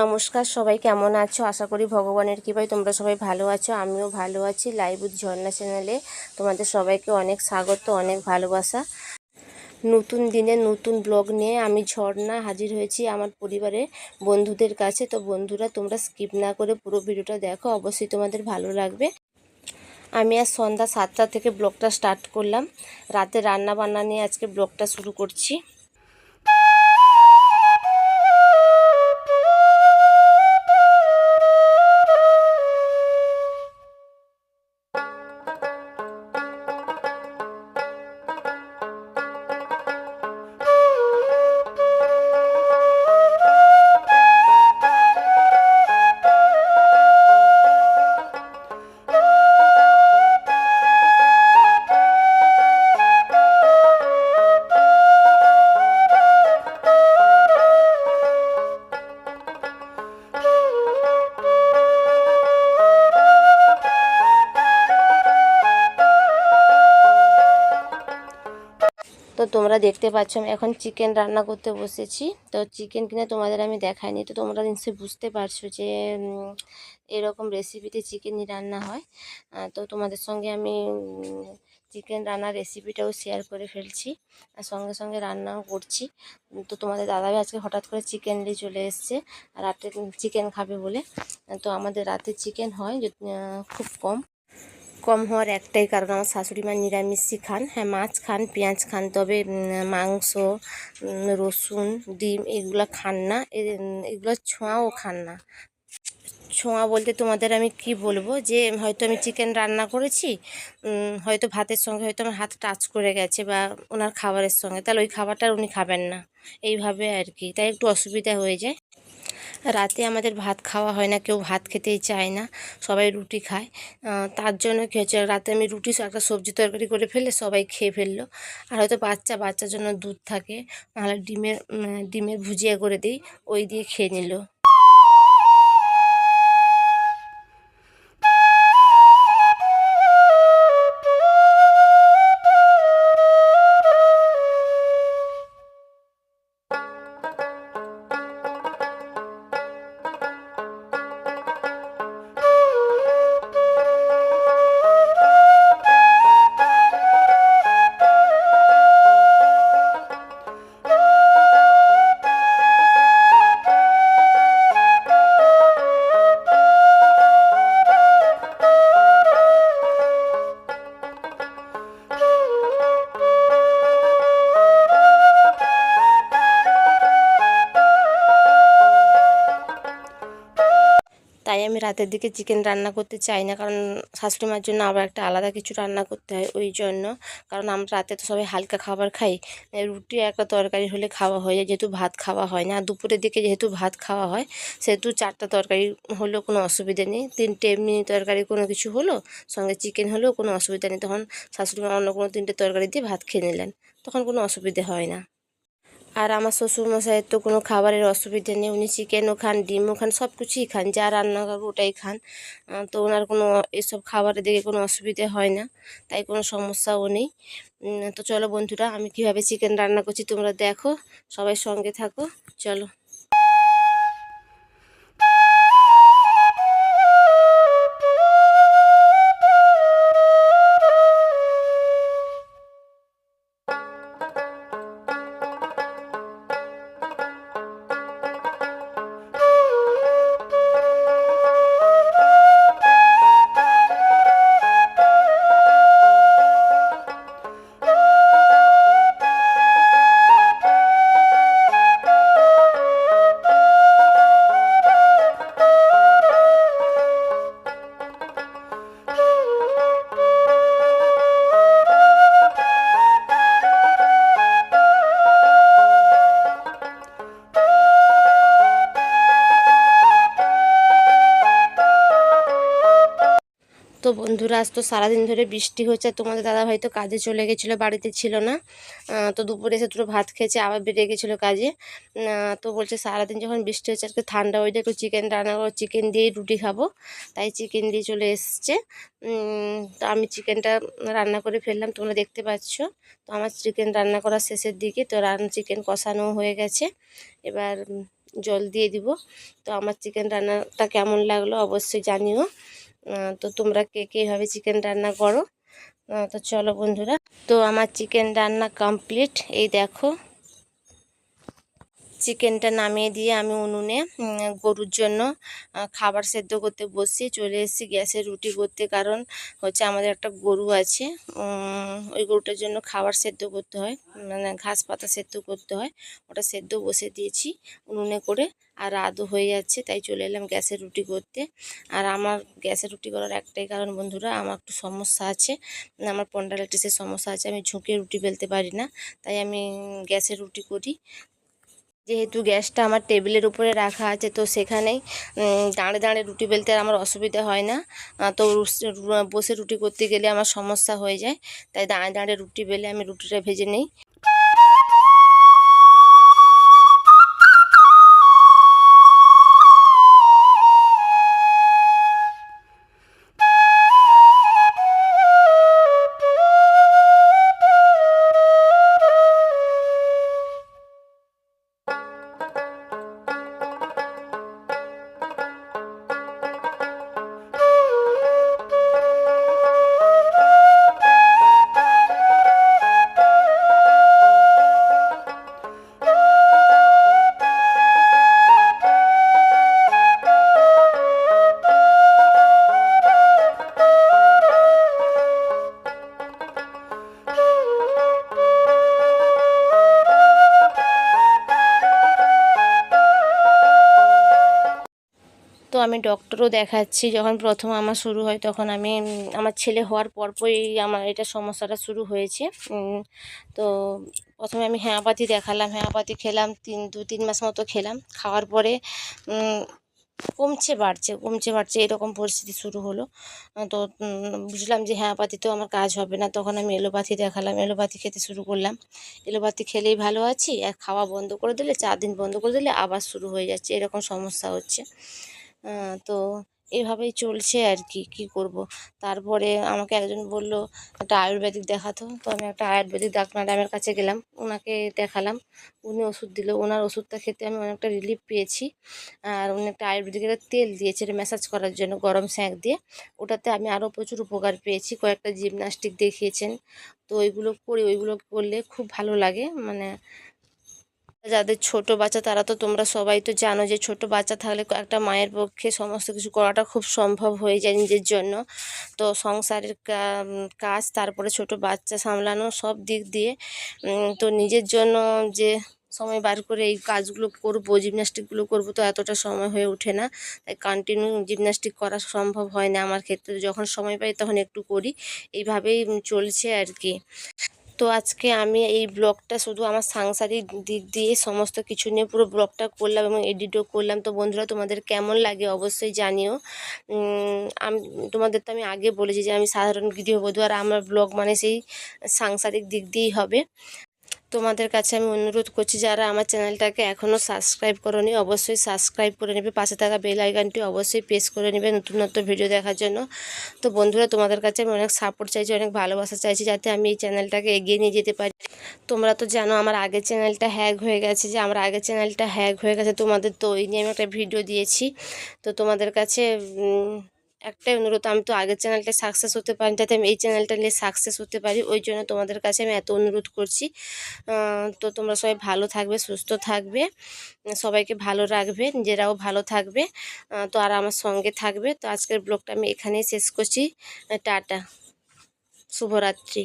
নমস্কার, সবাই কেমন আছো? আশা করি ভগবানের কৃপায় তোমরা সবাই ভালো আছো, আমিও ভালো আছি। লাইভ উইথ ঝর্ণা চ্যানেলে তোমাদের সবাইকে অনেক স্বাগত, অনেক ভালোবাসা। নতুন দিনে নতুন ব্লগ নিয়ে আমি ঝর্ণা হাজির হয়েছি আমার পরিবারের বন্ধুদের কাছে। তো বন্ধুরা, তোমরা স্কিপ না করে পুরো ভিডিওটা দেখো, অবশ্যই তোমাদের ভালো লাগবে। আমি আজ সন্ধ্যা সাতটা থেকে ব্লগটা স্টার্ট করলাম। রাতে রান্না বান্না নিয়ে আজকে ব্লগটা শুরু করছি। তো তোমরা দেখতে পাচ্ছ, আমি এখন চিকেন রান্না করতে বসেছি। তো চিকেন কিনে তোমাদের আমি দেখাইনি, তো তোমরা নিশ্চয়ই বুঝতে পারছ যে এরকম রেসিপিতে চিকেনই রান্না হয়। তো তোমাদের সঙ্গে আমি চিকেন রান্নার রেসিপিটাও শেয়ার করে ফেলছি আর সঙ্গে সঙ্গে রান্নাও করছি। তো তোমাদের দাদাভাই আজকে হঠাৎ করে চিকেন নিয়ে চলে এসছে রাতে চিকেন খাবে বলে। তো আমাদের রাতে চিকেন হয় খুব কম। কম হওয়ার একটাই কারণ আমার শাশুড়ি মা নিরামিষই খান। হ্যাঁ মাছ খান, পেঁয়াজ খান, তবে মাংস রসুন, ডিম এগুলো খান না। এগুলো ছোঁয়াও খান না। ছোঁয়া বলতে তোমাদের আমি কি বলব? যে, হয়তো আমি চিকেন রান্না করেছি হয়তো ভাতের সঙ্গে, হয়তো আমার হাত টাচ করে গেছে বা ওনার খাবারের সঙ্গে, তাহলে ওই খাবারটা উনি খাবেন না। এইভাবে আর কি। তাই একটু অসুবিধা হয়ে যায়। রাতে আমাদের ভাত খাওয়া হয় না, কেউ ভাত খেতেই চায় না, সবাই রুটি খায়। তার জন্য কী হচ্ছে, রাতে আমি রুটি, একটা সবজি তরকারি করে ফেলে সবাই খেয়ে ফেলল। আর হয়তো বাচ্চা, বাচ্চার জন্য দুধ থাকে, নাহলে ডিমের ডিমের ভুজিয়া করে দিই, ওই দিয়ে খেয়ে নিল। আমি রাতের দিকে চিকেন রান্না করতে চাই না, কারণ শাশুড়ি মার জন্য আবার একটা আলাদা কিছু রান্না করতে হয় ওই জন্য। কারণ আমরা রাতে তো সবাই হালকা খাবার খাই রুটি একটা তরকারি হলে খাওয়া হয়ে যায় যেহেতু ভাত খাওয়া হয় না। দুপুরের দিকে যেহেতু ভাত খাওয়া হয়, সেহেতু চারটা তরকারি হলেও কোনো অসুবিধা নেই। তিনটে এমনি তরকারি কোনো কিছু হলো, সঙ্গে চিকেন হলেও কোনো অসুবিধা নেই। তখন শাশুড়ি মা অন্য কোনো তিনটে তরকারি দিয়ে ভাত খেয়ে নিলেন, তখন কোনো অসুবিধে হয় না। আর আমার শ্বশুরমশাইয়ের তো কোনো খাবারের অসুবিধা নেই। উনি চিকেনও খান, ডিমও খান সব কিছুই খান। যা রান্না করব ওটাই খান। তো ওনার কোনো এসব খাবারের দিকে কোনো অসুবিধে হয় না, তাই কোনো সমস্যাও নেই। তো চলো বন্ধুরা, আমি কীভাবে চিকেন রান্না করছি তোমরা দেখো। সবাই সঙ্গে থাকো, চলো। তো বন্ধুরা, আজ তো সারাদিন ধরে বৃষ্টি হচ্ছে তোমাদের দাদা ভাই তো কাজে চলে গেছিল, বাড়িতে ছিল না। তো দুপুরে এসে দুটো ভাত খেয়েছে, আবার বেরিয়ে গেছিল কাজে। তো বলছে সারাদিন যখন বৃষ্টি হচ্ছে, আজকে ঠান্ডা ওয়েদার একটু চিকেন রান্না করো চিকেন দিয়েই রুটি খাব। তাই চিকেন দিয়ে চলে এসছে। তো আমি চিকেনটা রান্না করে ফেললাম, তোমরা দেখতে পাচ্ছ। তো আমার চিকেন রান্না করার শেষের দিকে, তো রান চিকেন কষানো হয়ে গেছে। এবার জল দিয়ে দিব। তো আমার চিকেন রান্নাটা কেমন লাগল অবশ্যই জানিও। তো তোমরা কে কে চিকেন রান্না করো? তো চলো বন্ধুরা, তো আমার চিকেন রান্না কমপ্লিট এই দেখো চিকেনটা নামিয়ে দিয়ে আমি উনুনে গরুর জন্য খাবার সেদ্ধ করতে বসিয়ে চলে এসেছি গ্যাসে রুটি করতে, কারণ হচ্ছে আমাদের একটা গরু আছে ওই গরুটার জন্য খাবার সেদ্ধ করতে হয় মানে ঘাস পাতা সেদ্ধ করতে হয়, ওটা সেদ্ধ বসে দিয়েছি উনুনে করে, আর রাতও হয়ে যাচ্ছে, তাই চলে এলাম গ্যাসের রুটি করতে। আর আমার গ্যাসের রুটি করার একটাই কারণ বন্ধুরা, আমার একটু সমস্যা আছে মানে আমার পন্ডালাইটিসের সমস্যা আছে, আমি ঝুঁকে রুটি বেলতে পারি না, তাই আমি গ্যাসের রুটি করি। যেহেতু গ্যাসটা আমার টেবিলের উপরে রাখা আছে, তো সেখানেই দাঁড়ে দাঁড়ে রুটি বেলতে আমার অসুবিধা হয় না। তো বসে রুটি করতে গেলে আমার সমস্যা হয়ে যায়। তাই দাঁড়ে দাঁড়ে রুটি বেলে আমি রুটিটা ভেজে নিই। আমি ডক্টরও দেখাচ্ছি, যখন প্রথম আমার শুরু হয় তখন আমি আমার ছেলে হওয়ার পরপরই আমার এটা সমস্যাটা শুরু হয়েছে। তো প্রথমে আমি হ্যাঁপাতি দেখালাম, হ্যাঁপাতি খেলাম, তিন, দু, তিন মাস মতো খেলাম। খাওয়ার পরে কমছে, বাড়ছে কমছে, বাড়ছে, এরকম পরিস্থিতি শুরু হলো। তো বুঝলাম যে হ্যাঁপাতিতেও আমার কাজ হবে না। তখন আমি এলোপাথি দেখালাম এলোপাথি খেতে শুরু করলাম। এলোপাথি খেলেই ভালো আছি, আর খাওয়া বন্ধ করে দিলে, চার দিন বন্ধ করে দিলে আবার শুরু হয়ে যাচ্ছে, এরকম সমস্যা হচ্ছে। তো এইভাবেই চলছে আর কি, কী করব? তারপরে আমাকে একজন বলল, একটা আয়ুর্বেদিক দেখাতো। তো আমি একটা আয়ুর্বেদিক ডাক্তার কাছে গেলাম ওনাকে দেখালাম। উনি ওষুধ দিল ওনার ওষুধটা খেতে আমি অনেকটা রিলিফ পেয়েছি। আর উনি একটা আয়ুর্বেদিক একটা তেল দিয়েছে এটা ম্যাসাজ করার জন্য, গরম স্যাঁক দিয়ে। ওটাতে আমি আরও প্রচুর উপকার পেয়েছি। কয়েকটা জিমনাস্টিক দেখিয়েছেন। তো ওইগুলো করি, ওইগুলো করলে খুব ভালো লাগে। মানে যাদের ছোট বাচ্চা, তারা তো তোমরা সবাই তো জানো যে ছোট বাচ্চা থাকলে একটা মায়ের পক্ষে সমস্ত কিছু করাটা খুব সম্ভব হয়ে যায় নিজের জন্য। তো সংসারের কাজ, তারপরে ছোট বাচ্চা সামলানো সব দিক দিয়ে তো নিজের জন্য যে সময় বার করে এই কাজগুলো করব জিমন্যাস্টিকগুলো করব, তো এতটা সময় হয়ে ওঠে না। তাই কন্টিনিউ জিমন্যাস্টিক করা সম্ভব হয় না আমার ক্ষেত্রে। যখন সময় পাই তখন একটু করি। এইভাবেই চলছে আর কি। তো আজকে আমি এই ব্লগটা শুধু আমার সাংসারিক দিক দিয়ে সমস্ত কিছু নিয়ে পুরো ব্লগটা করলাম এবং এডিটও করলাম। তো বন্ধুরা, তোমাদের কেমন লাগে অবশ্যই জানিও। আমি, তোমাদের তো আমি আগে বলেছি যে আমি সাধারণ গৃহবধূ আর আমার ব্লগ মানে সেই সাংসারিক দিক দিয়েই হবে। তোমাদের কাছে আমি অনুরোধ করছি, যারা আমার চ্যানেলটাকে এখনও সাবস্ক্রাইব করনি, অবশ্যই সাবস্ক্রাইব করে নেবে। পাশে থাকা বেল আইকনটি অবশ্যই প্রেস করে নেবে নতুন নতুন ভিডিও দেখার জন্য। তো বন্ধুরা, তোমাদের কাছে আমি অনেক সাপোর্ট চাইছি, অনেক ভালোবাসা চাইছি, যাতে আমি এই চ্যানেলটাকে এগিয়ে নিয়ে যেতে পারি। তোমরা তো জানো, আমার আগের চ্যানেলটা হ্যাক হয়ে গেছে, যে আমার আগের চ্যানেলটা হ্যাক হয়ে গেছে, তোমাদের তো ওই নিয়ে আমি একটা ভিডিও দিয়েছি। তো তোমাদের কাছে একটাই অনুরোধ, আমি তো আগের চ্যানেলটা সাকসেস হতে পারি যাতে আমি এই চ্যানেলটা নিয়ে সাকসেস হতে পারি, ওই জন্য তোমাদের কাছে আমি এত অনুরোধ করছি। তো তোমরা সবাই ভালো থাকবে, সুস্থ থাকবে, সবাইকে ভালো রাখবে, নিজেরাও ভালো থাকবে তো আর আমার সঙ্গে থাকবে। তো আজকের ব্লগটা আমি এখানেই শেষ করছি টাটা, শুভরাত্রি।